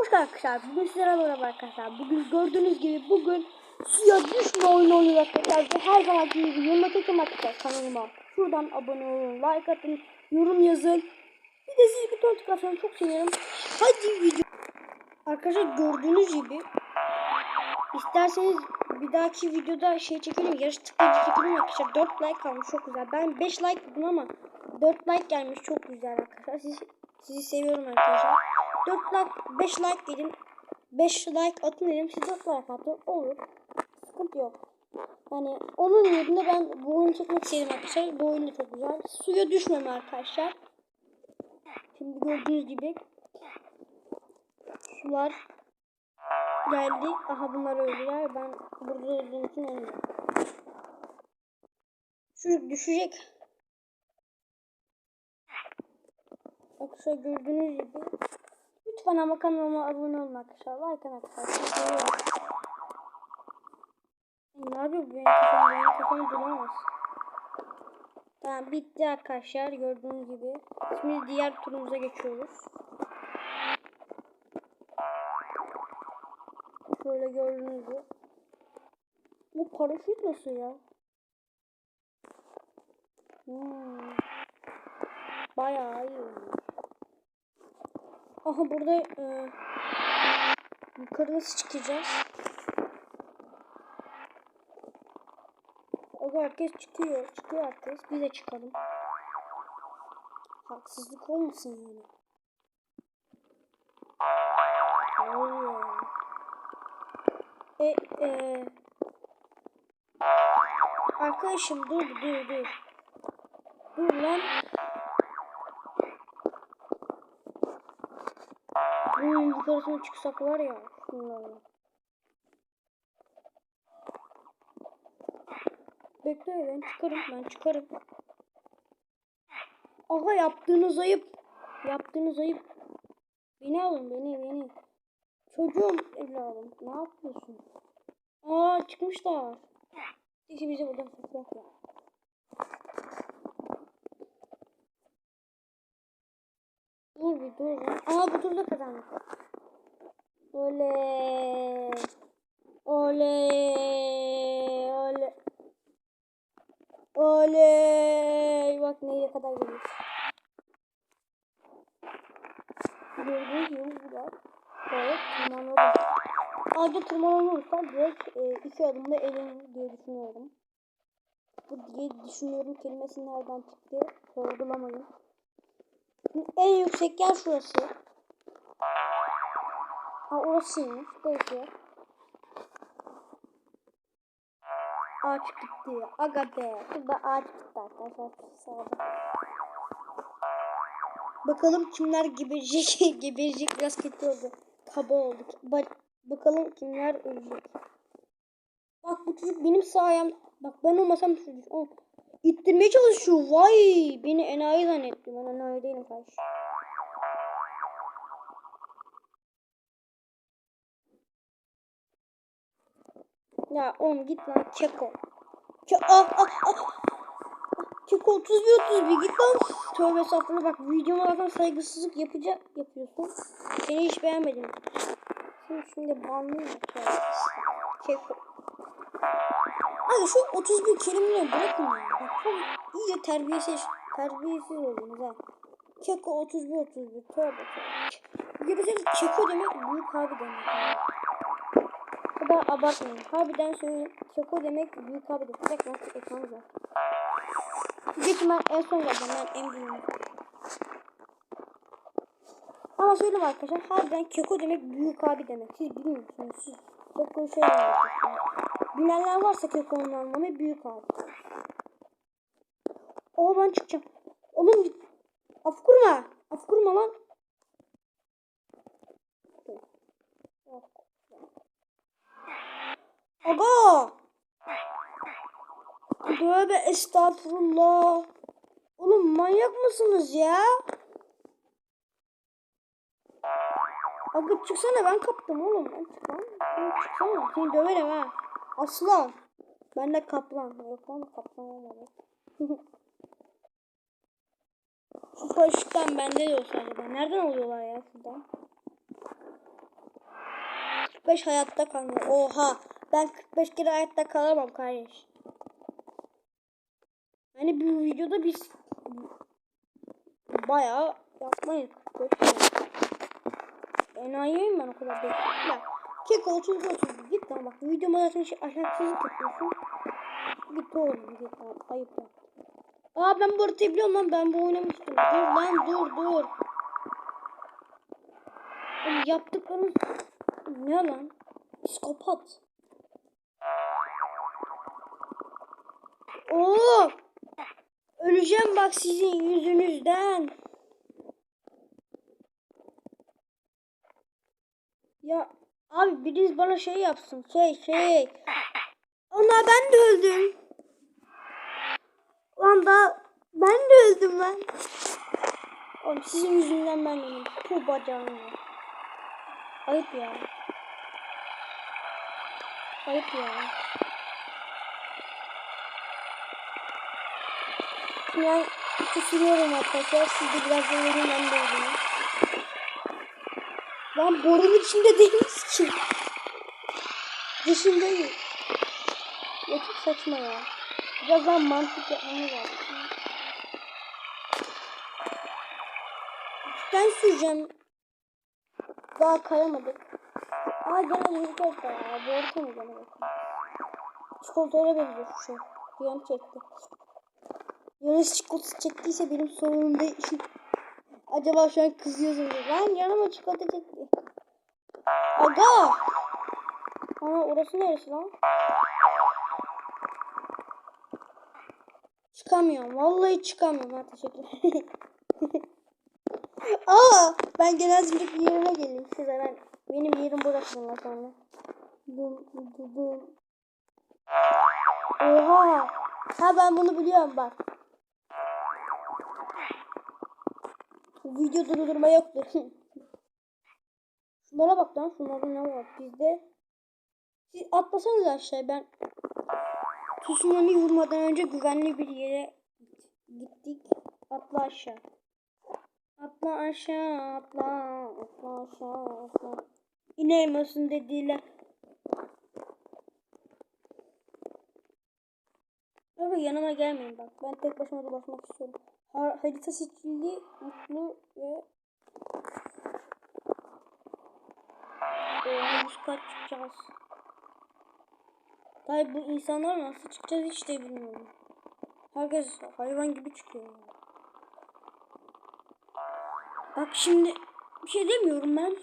Hoş arkadaşlar. Bugün sizlere merhaba arkadaşlar. Bugün gördüğünüz gibi bugün suya düşme oyunu oynuyoruz arkadaşlar. Her zaman gibi yoruma tıklayın arkadaşlar kanalıma. Şuradan abone olun, like atın, yorum yazın. Bir de siz buton tıklarsanız çok sevinirim. Hadi video. Arkadaşlar gördüğünüz gibi isterseniz bir dahaki videoda şey çekelim. Yarış tıklayıcı çekelim arkadaşlar. 4 like almış çok güzel. Ben 5 like dedim ama 4 like gelmiş çok güzel arkadaşlar. Sizi, sizi seviyorum arkadaşlar. 4 like 5 like dedim. 5 like atın dedim. Siz 4 like atın. Olur. Sıkıntı yok. Yani onun yerine ben bu oyunu çekmek istedim arkadaşlar. Bu oyun da çok güzel. Suya düşmeme arkadaşlar. Şimdi gördüğünüz gibi sular geldi. Aha bunlar öldüler. Ben burada olduğum için öldüm. Çocuk düşecek. Arkadaşlar gördüğünüz gibi lütfen ama kanalıma abone olun arkadaşlar. Like arkadaşlar. Ne yapıyor benim? Benim kafam duramaz. Tamam bitti arkadaşlar gördüğünüz gibi. Şimdi diğer turumuza geçiyoruz. Şöyle gördüğünüz gibi. Bu paraşüt nasıl ya? Hmm. Bayağı iyi. Aha burada e, yukarı nasıl çıkacağız? O herkes çıkıyor. Çıkıyor herkes. Biz de çıkalım. Haksızlık olmasın yani. Ya? E, e, arkadaşım dur dur dur. Dur lan. Bunun yukarısına çıksak var ya. Şunlarla. Bekle ben çıkarım ben çıkarım. Aha yaptığınız ayıp. Yaptığınız ayıp. Beni alın beni beni. Çocuğum evladım ne yapıyorsun? Aa çıkmışlar. Neyse bize buradan saklar ya. Dur bir dur lan. Aa bu turda kazandık. Oley. Oley. Oley. Oley. Bak nereye kadar geliyor. Gördüğünüz gibi burada. Evet tırmanalım. Ağaca tırmanılırsa direkt e, iki adımda elenir diye düşünüyorum. Bu diye düşünüyorum kelimesi nereden çıktı sorgulamayın. En yüksek yer şurası. Ha orasıymış. Neyse. Ağaç gitti. Aga be. Burada ağaç gitti arkadaşlar. Bakalım kimler geberecek. geberecek biraz kötü oldu. Kaba oldu. Ba bakalım kimler ölecek. Bak bu çocuk benim sayem. Bak ben olmasam çocuk. Oh. İttirmeye çalışıyor. Vay. Beni enayi zannetti. Ben enayi değilim kardeş. Ya oğlum git lan Keko. Ke ah, ah, ah. Keko 31 31 git lan. Tövbe estağfurullah bak videoma bakın saygısızlık yapacak yapıyorsun. Seni hiç beğenmedim. Şimdi şimdi banlıyım. Keko. Abi şu 31 kelimeleri bırakın ya. Bak iyice terbiyesiz, terbiyesiz oldunuz ha. Keko 31 31 tövbe tövbe. Gerizekalı Keko demek büyük abi demek. Kadar abartmayın. Harbiden söyleyeyim. Keko demek büyük abi demek. Dakika nasıl ekranı var. Ben en son geleceğim. Ben en büyüğüm. Ama söyleyeyim arkadaşlar. Harbiden Keko demek büyük abi demek. Siz bilmiyorsunuz. Siz Keko'yu şey. Bilenler varsa Keko'nun anlamı büyük abi. Oo ben çıkacağım. Oğlum git. Af kurma. Af kurma lan. Aga. Tövbe estağfurullah. Oğlum manyak mısınız ya? Aga çıksana ben kaptım oğlum. Ben çıksana. Ben çıksana. Seni döverim ha. Aslan. Ben de kaplan. Yok lan kaplan olmadı. Şu paraşütten bende de olsa acaba. Nereden oluyorlar ya şuradan? 45 hayatta kalmıyor. Oha. Ben 45 kere hayatta kalamam kardeş. Yani bir videoda biz bayağı yapmayız. 45 kere. Enayiyim ben o kadar bekliyorum. Ya, Kek 30 30 git lan bak videoma zaten şey ahlaksızlık yapıyorsun. Git oğlum git lan ayıp ya. Aa ben bu haritayı biliyorum lan ben bu oynamıştım. Dur lan dur dur. Oğlum yaptıklarınız ne lan? Psikopat. Oo! Öleceğim bak sizin yüzünüzden. Ya abi biriniz bana şey yapsın. Şey şey. Ona ben de öldüm. Lan da ben de öldüm lan. Oğlum sizin yüzünden ben öldüm. Bu bacağım. Ayıp ya. Ayıp ya. Ben içi siliyorum arkadaşlar. Siz de biraz da verin ben de vereyim. Lan borun içinde değiliz ki. Dışındayız. Ya çok saçma ya. Biraz daha mantık yapmamız lazım. Ben süreceğim. Daha kayamadık. Aa gene bir dakika ya. Mı gene bakayım. Çikolataya benziyor şu şey. Yanım çekti. Yanlış çikolata çektiyse benim sorunum değil. Acaba şu an kızıyorsunuz. Lan yanıma çikolata çekti. Aga! Ana orası neresi lan? Çıkamıyorum. Vallahi çıkamıyorum. Ha teşekkür Aa, ben genelde bir yerime geleyim size. Ben benim yerim burası bundan sonra. Bum, bum, bum. Oha. Ha ben bunu biliyorum bak. Video durdurma yoktu. Şunlara bak lan şunlarda ne var bizde. Siz atlasanız aşağıya ben tsunami vurmadan önce güvenli bir yere gittik. Atla aşağı. Atla aşağı atla atla aşağı atla. İnemiyorsun dediler. Ama yanıma gelmeyin bak. Ben tek başıma dolaşmak istiyorum. Ha harita seçildi, mutlu ve Oha biz kaç çıkacağız? Tabi bu insanlar nasıl çıkacağız hiç de bilmiyorum. Herkes hayvan gibi çıkıyor. Bak şimdi bir şey demiyorum ben.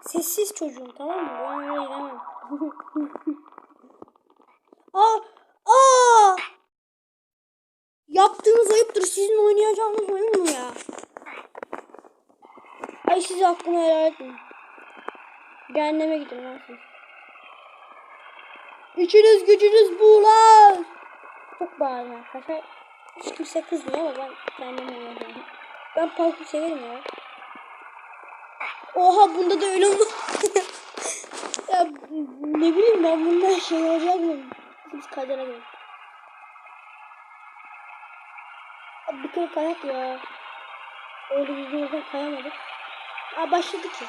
Sessiz çocuğum tamam mı? Ben öyle demem. Aa! Yaptığınız ayıptır. Sizin oynayacağınız oyun mu ya? Ay sizi hakkımı helal etmeyin. Cehenneme gidin lan siz. İçiniz gücünüz bu lan. Çok bağırma arkadaşlar. Hiç kimse kızmıyor ama ben kendim oynuyorum. Ben parkur severim ya. Oha bunda da öyle oldu. ya ne bileyim ben bundan şey olacak mı? Biz kadere. Abi bir kere kayak ya. Öyle yerden kayamadık. Aa başladı ki.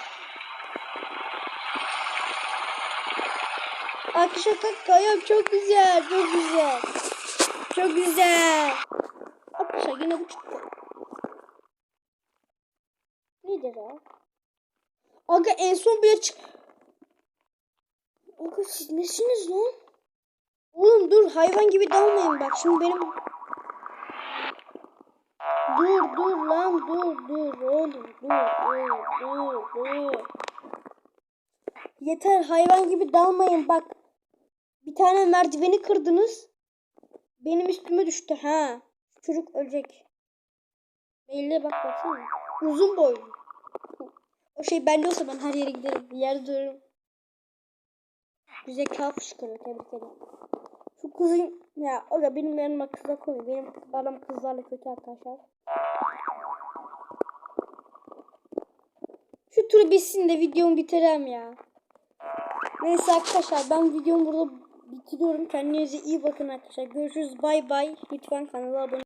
Arkadaşlar kalk kayam çok güzel, çok güzel. Çok güzel. Arkadaşlar yine bu çıktı. Nedir ya? Aga en son bir çık... Aga siz nesiniz lan? Oğlum dur hayvan gibi dalmayın bak şimdi benim... Dur dur lan dur dur oğlum dur dur dur dur. Yeter hayvan gibi dalmayın bak. Bir tane merdiveni kırdınız. Benim üstüme düştü ha. Çocuk ölecek. Belli bak baksana. Uzun boylu. O şey belli olsa ben her yere giderim. Bir yerde dururum. Güzel kağıt fışkırıyor. Tebrik ederim. Şu kızın ya o da benim yanıma kıza koyuyor. Benim adam kızlarla kötü arkadaşlar. Şu turu bitsin de videomu bitirem ya. Neyse arkadaşlar ben videomu burada bitiriyorum. Kendinize iyi bakın arkadaşlar. Görüşürüz. Bay bay. Lütfen kanala abone